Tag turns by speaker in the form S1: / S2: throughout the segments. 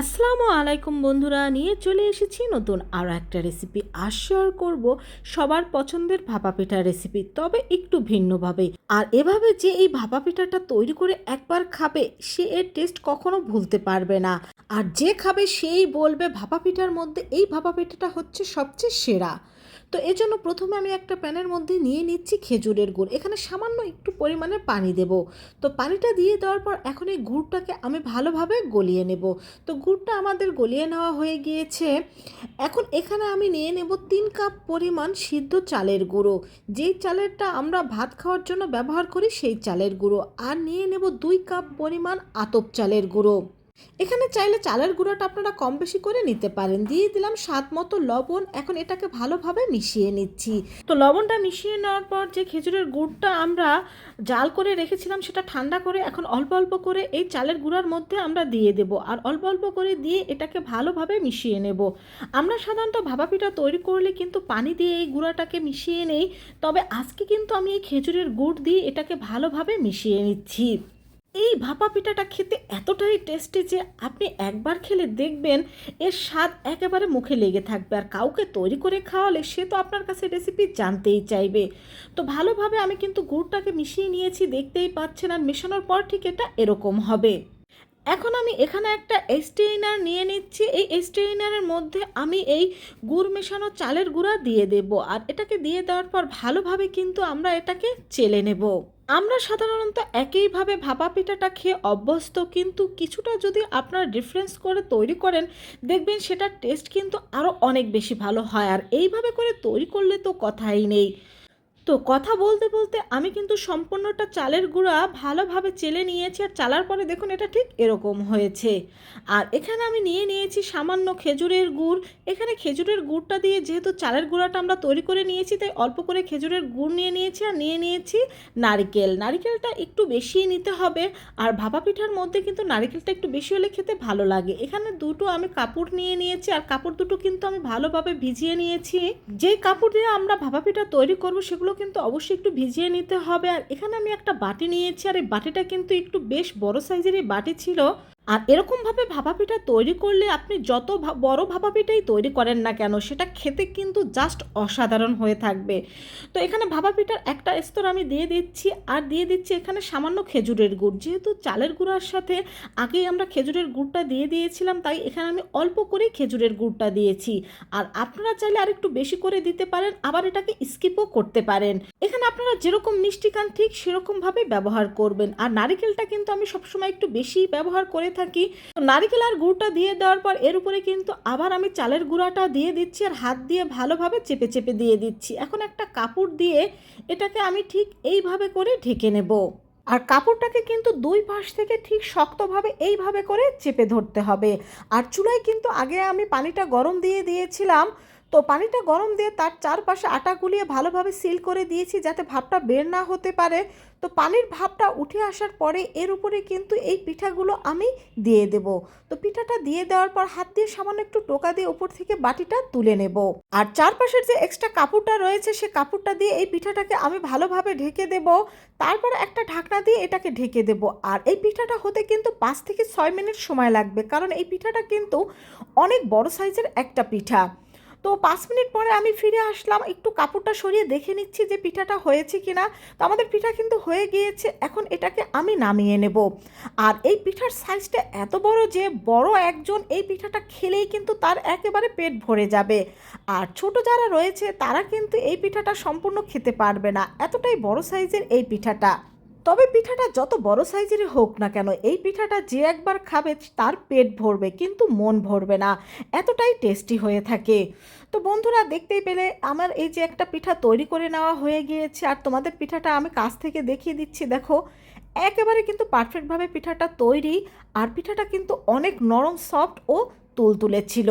S1: আসসালামু আলাইকুম বন্ধুরা, নিয়ে চলে এসেছি নতুন আরও একটা রেসিপি আর শেয়ার করব সবার পছন্দের ভাপা পিঠার রেসিপি তবে একটু ভিন্নভাবে। আর এভাবে যে এই ভাপা পিঠাটা তৈরি করে একবার খাবে, সে এর টেস্ট কখনো ভুলতে পারবে না। আর যে খাবে, সেই বলবে ভাপা পিঠার মধ্যে এই ভাপা পিঠাটা হচ্ছে সবচেয়ে সেরা। তো এজন্য প্রথমে আমি একটা প্যানের মধ্যে নিয়ে নিচ্ছি খেজুরের গুড়। এখানে সামান্য একটু পরিমাণে পানি দেব। তো পানিটা দিয়ে দেওয়ার পর এখন এই গুড়টাকে আমি ভালোভাবে গলিয়ে নেব। তো গুড়টা আমাদের গলিয়ে নেওয়া হয়ে গিয়েছে। এখন এখানে আমি নিয়ে নেব তিন কাপ পরিমাণ সিদ্ধ চালের গুঁড়ো। যেই চালেরটা আমরা ভাত খাওয়ার জন্য ব্যবহার করি সেই চালের গুঁড়ো। আর নিয়ে নেব দুই কাপ পরিমাণ আতপ চালের গুঁড়ো। এখানে চাইলে চালের গুঁড়োটা আপনারা কম বেশি করে নিতে পারেন। দিয়ে দিলাম স্বাদ মতো লবণ। এখন এটাকে ভালোভাবে মিশিয়ে নিচ্ছি। তো লবণটা মিশিয়ে নেওয়ার পর যে খেজুরের গুড়টা আমরা জাল করে রেখেছিলাম, সেটা ঠান্ডা করে এখন অল্প অল্প করে এই চালের গুঁড়ার মধ্যে আমরা দিয়ে দেব। আর অল্প অল্প করে দিয়ে এটাকে ভালোভাবে মিশিয়ে নেব। আমরা সাধারণত ভাপা পিঠা তৈরি করলে কিন্তু পানি দিয়ে এই গুঁড়াটাকে মিশিয়ে নেই। তবে আজকে কিন্তু আমি এই খেজুরের গুড় দিয়ে এটাকে ভালোভাবে মিশিয়ে নিচ্ছি। এই ভাপা পিঠাটা খেতে এতটাই টেস্টি যে আপনি একবার খেলে দেখবেন এর স্বাদ একেবারে মুখে লেগে থাকবে। আর কাউকে তৈরি করে খাওয়ালে সে তো আপনার কাছে রেসিপি জানতেই চাইবে। তো ভালোভাবে আমি কিন্তু গুড়টাকে মিশিয়ে নিয়েছি, দেখতেই পাচ্ছেন আর মেশানোর পর ঠিক এটা এরকম হবে। এখন আমি এখানে একটা স্টেইনার নিয়ে নিচ্ছি। এই স্টেইনারের মধ্যে আমি এই গুড় মেশানো চালের গুঁড়া দিয়ে দেব। আর এটাকে দিয়ে দেওয়ার পর ভালোভাবে কিন্তু আমরা এটাকে চেলে নেব। আমরা সাধারণত একইভাবে ভাপা পিঠাটা খেয়ে অভ্যস্ত, কিন্তু কিছুটা যদি আপনারা ডিফারেন্স করে তৈরি করেন, দেখবেন সেটার টেস্ট কিন্তু আরও অনেক বেশি ভালো হয়। আর এইভাবে করে তৈরি করলে তো কথাই নেই। তো কথা বলতে বলতে আমি কিন্তু সম্পূর্ণটা চালের গুঁড়া ভালোভাবে চেলে নিয়েছি আর চালার পরে দেখুন এটা ঠিক এরকম হয়েছে। আর এখানে আমি নিয়ে নিয়েছি সামান্য খেজুরের গুড়। এখানে খেজুরের গুড়টা দিয়ে যেহেতু চালের গুঁড়াটা আমরা তৈরি করে নিয়েছি, তাই অল্প করে খেজুরের গুড় নিয়ে নিয়েছি আর নিয়ে নিয়েছি নারিকেল। নারিকেলটা একটু বেশি নিতে হবে আর ভাপা পিঠার মধ্যে কিন্তু নারিকেলটা একটু বেশি হলে খেতে ভালো লাগে। এখানে দুটো আমি কাপড় নিয়ে নিয়েছি আর কাপড় দুটো কিন্তু আমি ভালোভাবে ভিজিয়ে নিয়েছি। যেই কাপড় দিয়ে আমরা ভাপা পিঠা তৈরি করব সেগুলো কিন্তু অবশ্যই একটু ভিজিয়ে নিতে হবে। আর এখানে আমি একটা বাটি নিয়েছি, আর এই বাটিটা কিন্তু একটু বেশ বড় সাইজের এই বাটি ছিল। আর এরকমভাবে ভাপা পিঠা তৈরি করলে আপনি যত বড় ভাপা পিঠাই তৈরি করেন না কেন, সেটা খেতে কিন্তু জাস্ট অসাধারণ হয়ে থাকবে। তো এখানে ভাপা পিঠার একটা স্তর আমি দিয়ে দিচ্ছি, আর দিয়ে দিচ্ছি এখানে সামান্য খেজুরের গুড়। যেহেতু চালের গুঁড়ার সাথে আগেই আমরা খেজুরের গুড়টা দিয়ে দিয়েছিলাম, তাই এখানে আমি অল্প করেই খেজুরের গুড়টা দিয়েছি। আর আপনারা চাইলে আর একটু বেশি করে দিতে পারেন, আবার এটাকে স্কিপও করতে পারেন। এখানে আপনারা যেরকম মিষ্টি খান ঠিক সেরকমভাবে ব্যবহার করবেন। আর নারিকেলটা কিন্তু আমি সবসময় একটু বেশি ব্যবহার করে থাকি। তো নারিকেল আর গুড়টা দিয়ে দেওয়ার পর এর উপরে কিন্তু আবার আমি চালের গুঁড়াটা দিয়ে দিচ্ছি আর হাত দিয়ে ভালোভাবে চেপে চেপে দিয়ে দিচ্ছি। এখন একটা কাপড় দিয়ে এটাকে আমি ঠিক এইভাবে করে ঢেকে নেব। আর কাপড়টাকে কিন্তু দুই পাশ থেকে ঠিক শক্তভাবে এইভাবে করে চেপে ধরতে হবে। আর চুলায় কিন্তু আগে আমি পানিটা গরম দিয়ে দিয়েছিলাম। তো পানিটা গরম দিয়ে তার চারপাশে আটা গুলিয়ে ভালোভাবে সিল করে দিয়েছি যাতে ভাপটা বের না হতে পারে। তো পানির ভাপটা উঠে আসার পরে এর উপরে কিন্তু এই পিঠাগুলো আমি দিয়ে দেব। তো পিঠাটা দিয়ে দেওয়ার পর হাত দিয়ে সামান্য একটু টোকা দিয়ে উপর থেকে বাটিটা তুলে নেব। আর চারপাশের যে এক্সট্রা কাপড়টা রয়েছে সে কাপড়টা দিয়ে এই পিঠাটাকে আমি ভালোভাবে ঢেকে দেব। তারপর একটা ঢাকনা দিয়ে এটাকে ঢেকে দেব। আর এই পিঠাটা হতে কিন্তু পাঁচ থেকে ছয় মিনিট সময় লাগবে। কারণ এই পিঠাটা কিন্তু অনেক বড় সাইজের একটা পিঠা। তো পাঁচ মিনিট পরে আমি ফিরে আসলাম, একটু কাপড়টা সরিয়ে দেখে নিচ্ছি যে পিঠাটা হয়েছে কি না তো আমাদের পিঠা কিন্তু হয়ে গিয়েছে, এখন এটাকে আমি নামিয়ে নেব। আর এই পিঠার সাইজটা এত বড় যে বড় একজন এই পিঠাটা খেলেই কিন্তু তার একেবারে পেট ভরে যাবে। আর ছোট যারা রয়েছে, তারা কিন্তু এই পিঠাটা সম্পূর্ণ খেতে পারবে না। এতটাই বড় সাইজের এই পিঠাটা। তবে পিঠাটা যত বড় সাইজেরই হোক না কেন, এই পিঠাটা যে একবার খাবে তার পেট ভরবে, কিন্তু মন ভরবে না। এতটাই টেস্টি হয়ে থাকে। তো বন্ধুরা, দেখতেই পেলে আমার এই যে একটা পিঠা তৈরি করে নেওয়া হয়ে গিয়েছে, আর তোমাদের পিঠাটা আমি কাছ থেকে দেখিয়ে দিচ্ছি, দেখো। একেবারে কিন্তু পারফেক্টভাবে পিঠাটা তৈরি, আর পিঠাটা কিন্তু অনেক নরম সফট ও তুলতুলে ছিল।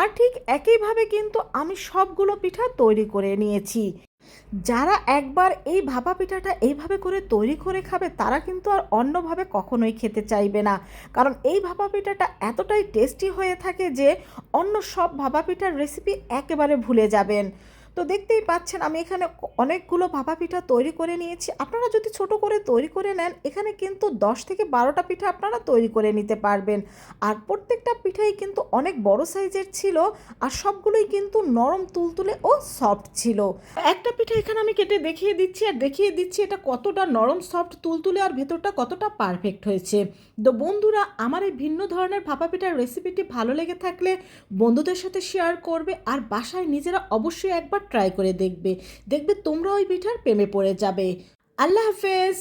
S1: আর ঠিক একইভাবে কিন্তু আমি সবগুলো পিঠা তৈরি করে নিয়েছি। যারা একবার এই ভাপা পিঠাটা এইভাবে করে তৈরি করে খাবে, তারা কিন্তু আর অন্যভাবে কখনোই খেতে চাইবে না। কারণ এই ভাপা পিঠাটা এতটাই টেস্টি হয়ে থাকে যে অন্য সব ভাপা পিঠার রেসিপি একেবারে ভুলে যাবেন। তো দেখতেই পাচ্ছেন আমি এখানে অনেকগুলো ভাপা পিঠা তৈরি করে নিয়েছি। আপনারা যদি ছোট করে তৈরি করে নেন, এখানে কিন্তু দশ থেকে বারোটা পিঠা আপনারা তৈরি করে নিতে পারবেন। আর প্রত্যেকটা পিঠাই কিন্তু অনেক বড় সাইজের ছিল আর সবগুলোই কিন্তু নরম তুলতুলে ও সফট ছিল। একটা পিঠা এখানে আমি কেটে দেখিয়ে দিচ্ছি আর দেখিয়ে দিচ্ছি এটা কতটা নরম, সফট, তুলতুলে আর ভেতরটা কতটা পারফেক্ট হয়েছে। তো বন্ধুরা, আমার এই ভিন্ন ধরনের ভাপা পিঠার রেসিপিটি ভালো লেগে থাকলে বন্ধুদের সাথে শেয়ার করবে আর বাসায় নিজেরা অবশ্যই একবার ট্রাই করে দেখবে। দেখবে তোমরা ওই পিঠার প্রেমে পড়ে যাবে। আল্লাহ হাফেজ।